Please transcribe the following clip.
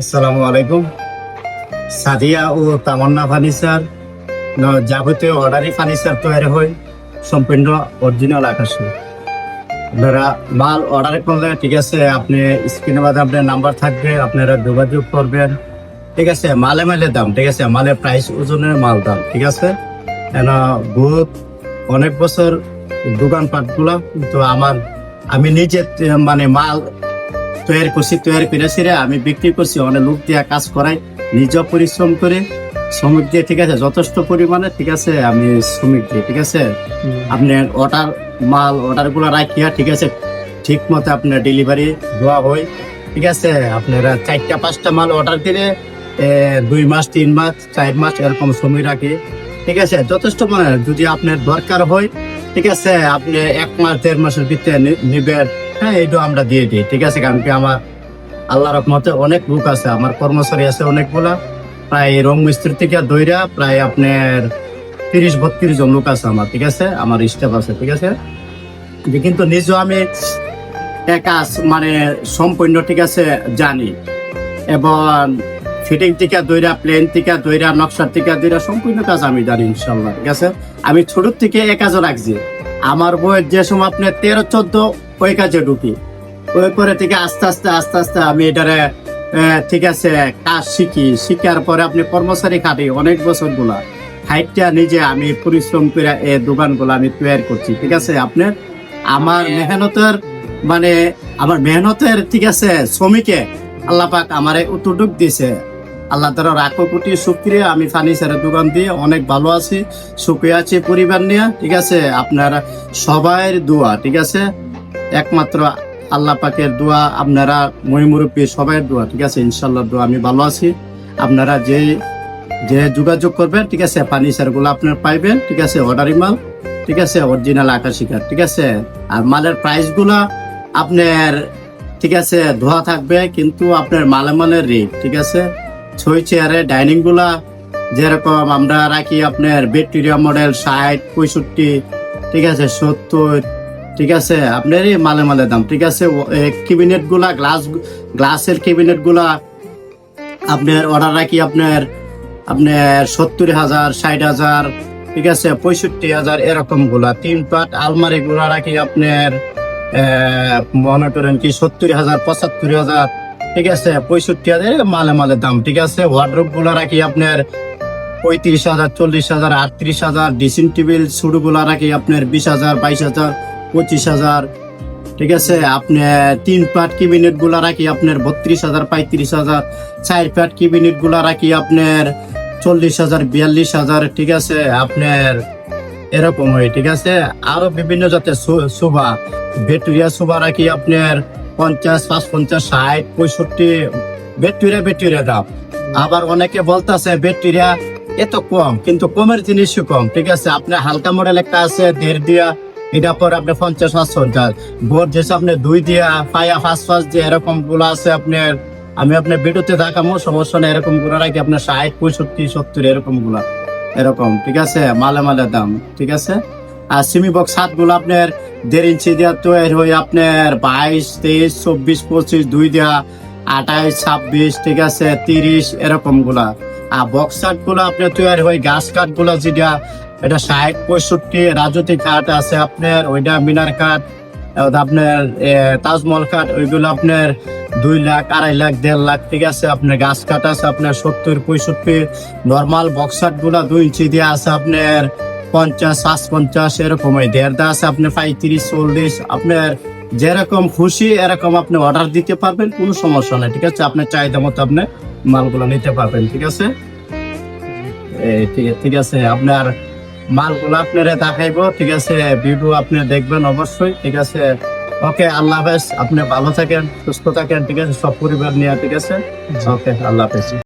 আসসালামু আলাইকুম। সাদিয়া ও তামান্না ফার্নিচার যাবতীয় অর্ডারি ফার্নিচার তৈরি হয় সম্পূর্ণ অরিজিনাল আকাশে। আপনারা মাল অর্ডার করলে, ঠিক আছে, আপনি স্ক্রিনে বাদে আপনার নাম্বার থাকবে, আপনারা যোগাযোগ করবেন। ঠিক আছে, মালে মালে দাম, ঠিক আছে, মালের প্রাইস ওজনের মাল দাম, ঠিক আছে? বহুত, অনেক বছর দোকানপাটগুলো, কিন্তু আমার, আমি নিজে মানে মাল তৈরি করছি তৈরি করেছি রে আমি বিক্রি করছি অনেক লোক দিয়ে কাজ করাই নিজে পরিশ্রম করে শ্রমিক দিয়ে ঠিক আছে যথেষ্ট পরিমাণে ঠিক আছে আমি শ্রমিক দিয়ে ঠিক আছে? আপনি অর্ডার মাল অর্ডারগুলো রাখিয়া ঠিক আছে ঠিক মতো আপনার ডেলিভারি দেওয়া হয় ঠিক আছে আপনারা চারটা পাঁচটা মাল অর্ডার দিলে দুই মাস তিন মাস চার মাস এরকম সময় রাখি ঠিক আছে? যথেষ্ট মানে যদি আপনার দরকার হয় ঠিক আছে আপনি এক মাস দেড় মাসের ভিতরে নিবেন হ্যাঁ এইটা আমরা দিয়ে দিই, ঠিক আছে? কারণ কি আমার আল্লাহ রহমতে অনেক লোক আছে, আমার কর্মচারী আছে অনেকগুলা। প্রায় রং মিস্ত্রি থেকে দইরা প্রায় আপনার তিরিশ, বত্রিশ জন লোক আছে আমার, ঠিক আছে? আমার স্টাফ আছে, ঠিক আছে? যে কিন্তু নিজেও আমি কাজ মানে সম্পূর্ণ, ঠিক আছে, জানি। এবং ফিটিং টিকা দইরা প্লেন টিকা দইরা, নকশার টিকা দইরা, সম্পূর্ণ কাজ আমি জানি ইনশাল্লাহ ঠিক আছে? আমি ছোট থেকে এ কাজও রাখছি। আমার বয়স যে সময় আপনি তেরো, চোদ্দ ওই কাজে ঢুকি ওই করে থেকে আস্তে আস্তে আস্তে আস্তে আমি এটারে ঠিক আছে কাজ শিখি। শিখার পরে আপনি কর্মচারী খাটি অনেক বছরগুলা। হাইটটা নিজে আমি পরিশ্রম করে এই দোকানগুলো আমি তৈরি করছি ঠিক আছে? আপনার আমার মেহনতের মানে আমার মেহনতের ঠিক আছে শ্রমিকে আল্লাহ পাক আমার উত্তরটুক দিছে আল্লাহ তালা রাখো কোটি শুক্রিয়া। আমি ফার্নিচারের দোকান দিয়ে অনেক ভালো আছি সুখে আছি পরিবার নিয়ে ঠিক আছে? আপনার সবাইয়ের দোয়া ঠিক আছে? একমাত্র আল্লাহ পাকের দোয়া, আপনারা মই মুরব্বী সবাইয়ের দোয়া, ঠিক আছে? ইনশাল্লাহ দোয়া, আমি ভালো আছি। আপনারা যে যে যোগাযোগ করবেন, ঠিক আছে? ফার্নিচারগুলো আপনার পাইবেন, ঠিক আছে? অর্ডারি মাল, ঠিক আছে? অরিজিনাল আকাশিকার ঠিক আছে? আর মালের প্রাইসগুলা আপনার, ঠিক আছে? ধোয়া থাকবে, কিন্তু আপনার মালে মালের রেট ঠিক আছে? ছয় চেয়ারে ডাইনিংগুলা যেরকম আমরা রাখি আপনার ব্যাকটেরিয়া মডেল ষাট, পঁয়ষট্টি, ঠিক আছে? সত্তর ঠিক আছে আপনার এই মালে মালে দাম, ঠিক আছে ক্যাবিনেটগুলা গ্লাস গ্লাসের ক্যাবিনেটগুলা, আপনার অর্ডার রাখি আপনার আপনার সত্তর হাজার, ষাট হাজার, ঠিক আছে, পঁয়ষট্টি হাজার, এরকমগুলা। তিন পাট আলমারি গুলা রাখি আপনার মনে করেন কি, সত্তর হাজার, পঁচাত্তর হাজার, ঠিক আছে, পঁয়ষট্টি হাজার মালে মালে দাম, ঠিক আছে। ওয়ার্ড্রোপগুলা রাখি আপনার, পঁয়ত্রিশ হাজার, চল্লিশ হাজার, আটত্রিশ হাজার ড্রেসিং টেবিল শুরু গুলা রাখি আপনার, বিশ হাজার, বাইশ হাজার পঁচিশ হাজার। ঠিক আছে? আপনার তিন পাটগুলা রাখি, আপনার বত্রিশ হাজার, পঁয়ত্রিশ হাজার। চার পাটগুলা রাখি, আপনার চল্লিশ হাজার, বিয়াল্লিশ হাজার। ঠিক আছে? আপনার এরকম হয়, ঠিক আছে? আরও বিভিন্ন জাতের সুভা, ভেটুরিয়া সুভা রাখি, আপনার পঞ্চাশ পাঁচ পঞ্চাশ ষাট, পঁয়ষট্টি, ভেটুরিয়া ভেটুরিয়া দাম। আবার অনেকে বলতেছে, ভেটুরিয়া এত কম, কিন্তু কমের জিনিসও কম। ঠিক আছে? আপনার হালকা মডেল একটা আছে, দেড় দিয়া এটা পর আপনি পঞ্চাশ পাঁচ পঞ্চাশ বোর্ড যেসব আপনি দুই দিয়া, পায়া পাঁচ পাঁচ দিয়ে এরকমগুলো আছে আপনার আমি আপনার ভিডিওতে দেখাবো সমস্যা নেই এরকমগুলো রাখি, আপনার ষাট, পঁয়ষট্টি, সত্তর, এরকমগুলা। এরকম, ঠিক আছে? মালে মালে দাম, ঠিক আছে? আর সিমি বক্স হাতগুলো আপনার দেড় ইঞ্চি দেওয়া তৈরি হয়ে আপনার বাইশ, তেইশ, চব্বিশ, পঁচিশ, দুই দেওয়া আঠাইশ, ছাব্বিশ, ঠিক আছে? তিরিশ, এরকমগুলা। আর বক্স কাঠগুলো আপনার তৈরি হয়, গাছ কাঠগুলো যেটা এটা ষাট পঁয়ষট্টি রাজতি কাঠ আছে আপনার, ওইটা মিনার কাঠ আপনার তাজমহল কাঠ ওইগুলো আপনার দুই লাখ, আড়াই লাখ, দেড় লাখ, ঠিক আছে? আপনার গাছ কাঠ আছে আপনার সত্তর, পঁয়ষট্টি নর্মাল বক্সাটগুলা দুই ইঞ্চি দিয়ে আছে আপনার পঞ্চাশ পাঁচ পঞ্চাশ এরকম ওই দেড় দা আছে আপনার পঁয়ত্রিশ, চল্লিশ, আপনার যেরকম খুশি এরকম আপনি অর্ডার দিতে পারবেন, কোনো সমস্যা নেই, ঠিক আছে? আপনার চাহিদা মতো আপনি মালগুলো নিতে পারবেন, ঠিক আছে? ঠিক আছে, আপনার মালগুলো আপনারা দেখাইবো ঠিক আছে? ভিডিও আপনি দেখবেন অবশ্যই ঠিক আছে? ওকে আল্লাহ হাফেজ। আপনি ভালো থাকেন সুস্থ থাকেন ঠিক আছে? সব পরিবার নিয়ে ঠিক আছে? ওকে আল্লাহ হাফেজ।